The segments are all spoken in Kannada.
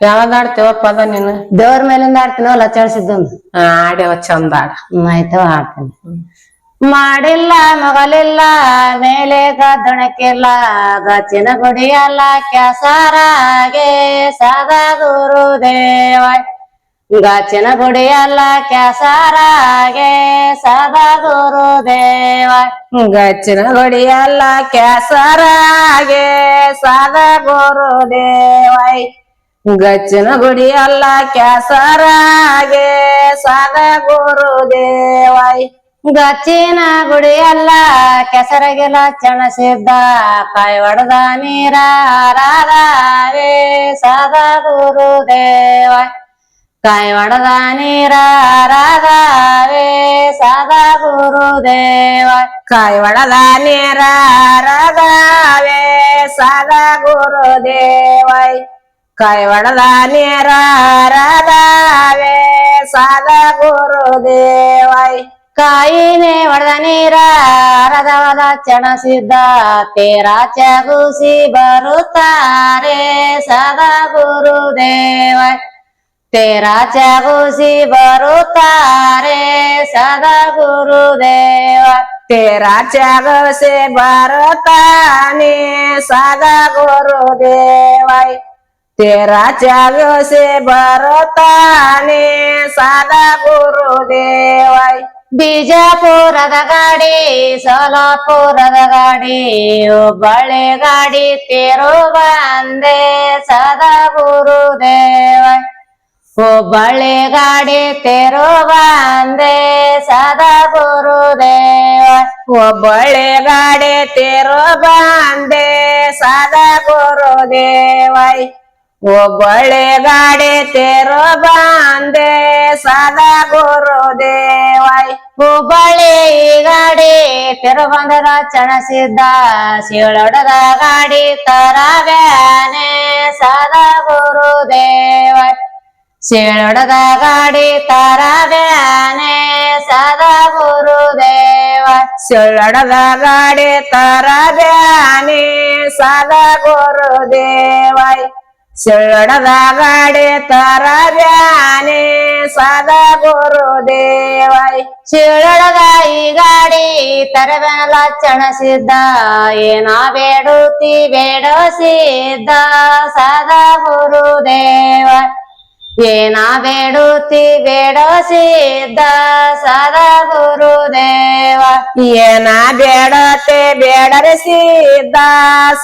ಯಾವ್ದ್ ಆಡ್ತೇವ ಪದ ನೀನು? ದೇವ್ರ ಮೇಲಿಂದ ಆಡ್ತೀನೋ ಲಚಾಡ್ಸಿದ್ದೊಂದು ಆಡ್ಯವ ಚಂದ ಆಡ. ಆಯ್ತವ ಆಡ್ತೀನಿ. ಮಾಡಿಲ್ಲ ಮಗಲಿಲ್ಲ ಮೇಲೆ ಗದ್ದಣಕ್ಕಿಲ್ಲ ಗಚ್ಚಿನ ಗುಡಿಯಲ್ಲ ಕ್ಯಾಸಾರಾಗೆ ಸದಾ ಗುರುದೇವ ಗಚ್ಚಿನ ಗುಡಿಯಲ್ಲ ಕ್ಯಾಸಾರಾಗೆ ಸದಾ ಗುರುದೇವ ಗಚ್ಚಿನ ಗುಡಿಯಲ್ಲ ಕ್ಯಾಸರಾಗೆ ಸಾದ ಗುರು ದೇವೈ ಗಚ್ಚಿನ ಗುಡಿಯಲ್ಲ ಕೆಸರಾಗೆ ಸಾದ ಗುರು ದೇವೈ ಗಚ್ಚಿನ ಗುಡಿ ಗುಡಿಯಲ್ಲ ಸಾದ ಚಣಸಿದ್ದ ಕೈ ಒಡೆದ ನೀರ ಅಲ್ಲ ಸದಾ ಕಾಯ್ ಒಡದ ನೀರ ರಾಧಾವೆ ಸಾದ ಗುರುದೇವ ಕಾಯ್ ಒಡದ ನೀರ ರದಾವೆ ಸಾದ ಗುರು ದೇವೈ ಕಾಯಿ ಒಳದ ನೀರ ರದಾವೆ ಸಾದ ಗುರು ದೇವೈ ಕಾಯಿನೆ ಒಡೆದ ನೀರ ರಥವದ ಚಣಸಿದ್ದ ತೇರ ಚಗುಸಿ ಬರುತ್ತಾರೆ ಸದಾ ಗುರುದೇವ ತೇರ ಚಗುಸಿ ಬರುತ್ತಾರೆ ಸದಾ ಗುರುದೇವ ತೇರ ಚಗಸೆ ಬರುತ್ತಾನೆ ಸಾದ ಗುರು ದೇವೈ व्यवसे ಚಗಸೆ साधा गुरुदेवाय ಬಿಜಾಪುರದ ಗಾಡಿ, ಸೋಲಾಪುರದ ಗಾಡಿ ಹುಬ್ಬಳ್ಳಿ ಗಾಡಿ ತೇರು ಬಂದೆ. ಸದಾ ಗುರುದೇವ. ಹುಬ್ಬಳ್ಳಿ ಗಾಡಿ ತೇರು ಬಂದೆ. ಸದಾ ಗುರುದೇವ. ಹುಬ್ಬಳ್ಳಿ ಗಾಡಿ ತೇರು ಬಂದೆ. ಸದಾ ಗುರು ದೇವೈ ಒಬ್ಬಳೆ ಗಾಡೆ ತೇರೋ ಬಾಂದೆ ಸದಾ ಗುರು ದೇವಾಯ್ ಹುಬ್ಬಳ್ಳಿ ಗಾಡಿ ತೆರು ಬಂದರ ಚಣಸಿದ್ದ ಶಿವಳೊಡದ ಗಾಡಿ ತರವ್ಯಾನೆ ಸದಾ ಗುರುದೇವ ಶಿವಳೊಡದ ಗಾಡಿ ತರವ್ಯಾನೆ ಸದಾ ಗುರುದೇವ ಸುಳ್ಳಡದ ಗಾಡಿ ತರ ಸದಾ ಗುರು ದೇವೈ. ಸುಳ್ಳಡದ ಗಾಡಿ ತರ ಬ್ಯಾನೆ ಸದ ಗುರು ದೇವೈ ಶಿವಳೊಡದ ಈ ಗಾಡಿ ತರವೆನಲ ಚಣಸಿದ್ದ ಏನ ಬೇಡುತ್ತಿ ಬೇಡಸಿದ್ದ ಸದಾ ಗುರುದೇವ. ಏನ ಬೇಡುತ್ತಿ ಬೇಡಸಿದ್ದ ಸದಾ ಗುರುದೇವ. ಏನ ಬೇಡತೆ ಬೇಡರಿಸಿದ್ದ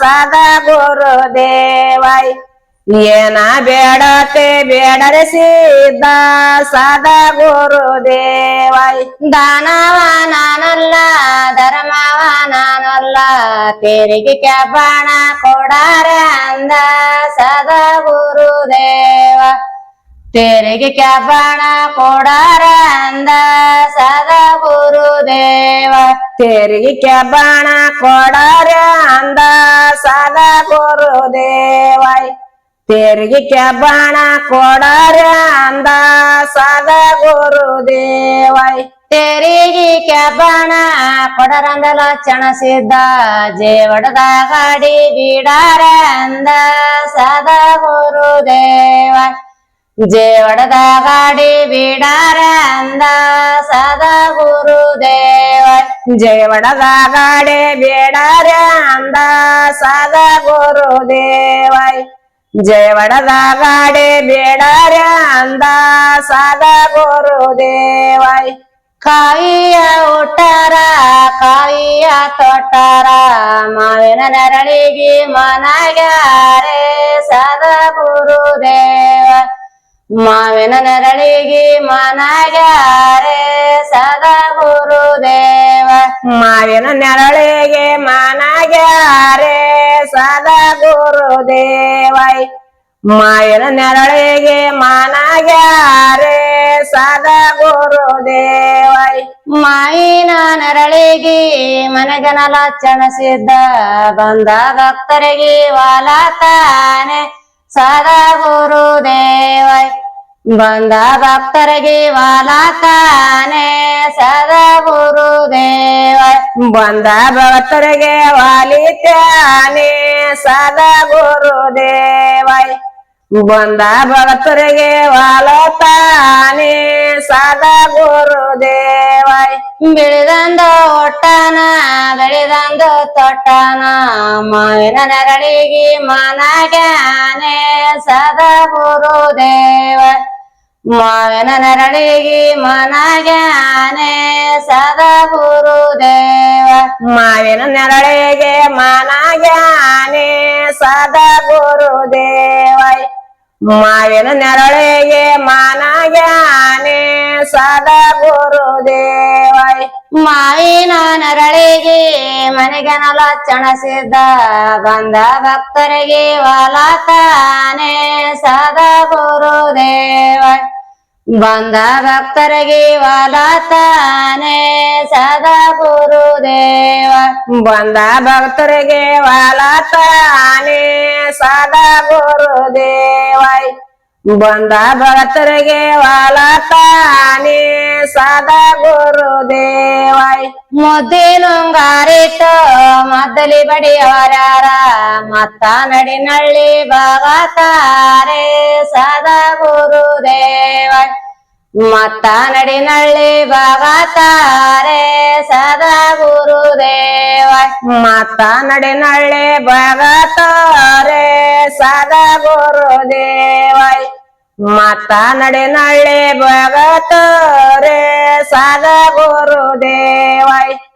ಸದ ಗುರು ದೇವೈ ಏನ ಬೇಡತೆ ಬೇಡರಿಸಿದ್ದ ಸದ ಗುರು ದೇವೈ. ದಾನವ ನಾನಲ್ಲ, ಧರ್ಮವ ನಾನಲ್ಲ, ತೆರಿಗೆ ಕಬ್ಬಣ ಕೊಡಾರ ಅಂದ ಸದಾ ಗುರುದೇವ ತೆರಿಗೆ ಕಬ್ಬಣ ಕೊಡಾರ ಅಂದ ಸದಾ ಗುರುದೇವ ತೆರಿಗೆ ಕಬ್ಬಣ ಕೊಡಾರ ಅಂದ ಸದ ಗುರು ದೇವೈ. ತೆರಿಗೆ ಕೆಬ್ಬಣ ಕೊಡರ ಅಂದ ಸದ ಗುರುದೇವೈ. ತೆರಿಗೆ ತೆರಿಗೆ ಕೊಡರಂದ ಲಕ್ಷಣ ಸಿದ್ಧ ಜೇವಡದ ಗಾಡಿ ಬಿಡಾರ ಅಂದ ಸದ ಗುರುದೇವ. ಜೇವಡದ ಗಾಡಿ ಬಿಡಾರ ಅಂದ ಸದ ಗುರುದೇವ. ಜೇವಡದ ಗಾಡಿ ಬಿಡಾರ ಅಂದ ಸದ ಗುರು ದೇವೈ ಜಯವಡದ ಗಾಡೆ ಬೇಡರ ಅಂದ ಸದ ಗುರು ದೇವೈ ಕಾಯಿಯ ಊಟಾರ ಕಾಯಿಯ ತೊಟ್ಟಾರ ಮಾವಿನ ನೆರಳಿಗೆ ಮನಗ್ಯಾರೆ ಸದಾ ಗುರುದೇವ ಮಾವಿನ ನೆರಳಿಗೆ ಮನಗ್ಯಾರೆ ಸದಾ ಗುರುದೇವ ಮಾವಿನ ನೆರಳಿಗೆ ಮನಗ್ಯಾರೆ ಸದಾ ಗುರುದೇವೈ ಮಾವಿನ ನೆರಳಿಗೆ ಮನಗ್ಯಾರೆ ಸದಾ ಗುರುದೇವೈ ಮಾಯಿನ ನೆರಳಿಗೆ ಮನಗನ ಲಕ್ಷಣ ಸಿದ್ಧ ಬಂದ ಭಕ್ತರಿಗೆ ವಾಲ ತಾನೆ ಸದಾ ಗುರುದೇವ ಬಂದ ಭಕ್ತರಿಗೆ ವಾಲ ತಾನೆ ಸದಾ ಗುರುದೇವ ಬಂದ ಭಕ್ತರಿಗೆ ವಾಲಿತಾನೆ ಸದ ಗುರುದೇವ ಬಂದ ಭಕ್ತರಿಗೆ ವಾಲತಾನೆ ಸದಾ ಗುರುದೇವ ಬೆಳೆದಂದು ಒಟ್ಟನ, ಬೆಳೆದಂದು ತೊಟ್ಟನ, ಮಾವಿನ ನರಳಿಗೆ ಮನಗಾನೆ ಸದಾ ಗುರುದೇವ ಮಾವಿನ ನೆರಳಿಗೆ ಮನಗ್ಯಾನೆ ಸದಾ ಗುರುದೇವ ಮಾವಿನ ನೆರಳಿಗೆ ಮನಗ್ಯಾನೆ ಸದಾ ಗುರುದೇವ ಮಾವಿನ ನೆರಳಿಗೆ ಮನಗ್ಯಾನೆ ಸದಾ ಗುರುದೇವೈ ಮಾವಿನ ನರಳಿಗೆ ಮನೆಗೆ ನಲಚಣ ಸಿದ್ದ ಬಂದ ಭಕ್ತರಿಗೆ ವಾಲತಾನೆ ಸದಾ ಗುರುದೇವ. ಬಂದ ಭಕ್ತರಿಗೆ ವಾಲತಾನೆ ಸದಾ ಗುರುದೇವ. ಬಂದ ಭಕ್ತರಿಗೆ ವಾಲತಾನೆ ಸದಾ ಗುರುದೇವೈ. ಬಂದ ಭಕ್ತರಿಗೆ ವಾಲತಾನೆ ಸದಾ ಮೊದಲು ಮುದ್ದಿನುಂಗಾರಿಟ್ಟು ಮದ್ದಲಿ ಬಡಿಯವರ ಮತ್ತ ನಡಿನಳ್ಳಿ ಭಾಗತಾರೆ ಸದಾ ಗುರುದೇವ. ಮತ್ತ ನಡಿನಳ್ಳಿ ಭಾಗತಾರೆ ಸದಾ ಗುರುದೇವ. ಮತ್ತ ನಡಿನಳ್ಳಿ ಭಗತಾರೆ ಸದಾ ಗುರುದೇವ. ಮತ್ತ ನಡಿನಳ್ಳಿ ಭಗತಾರೆ ಸದಾ ಗುರುದೇವೈ.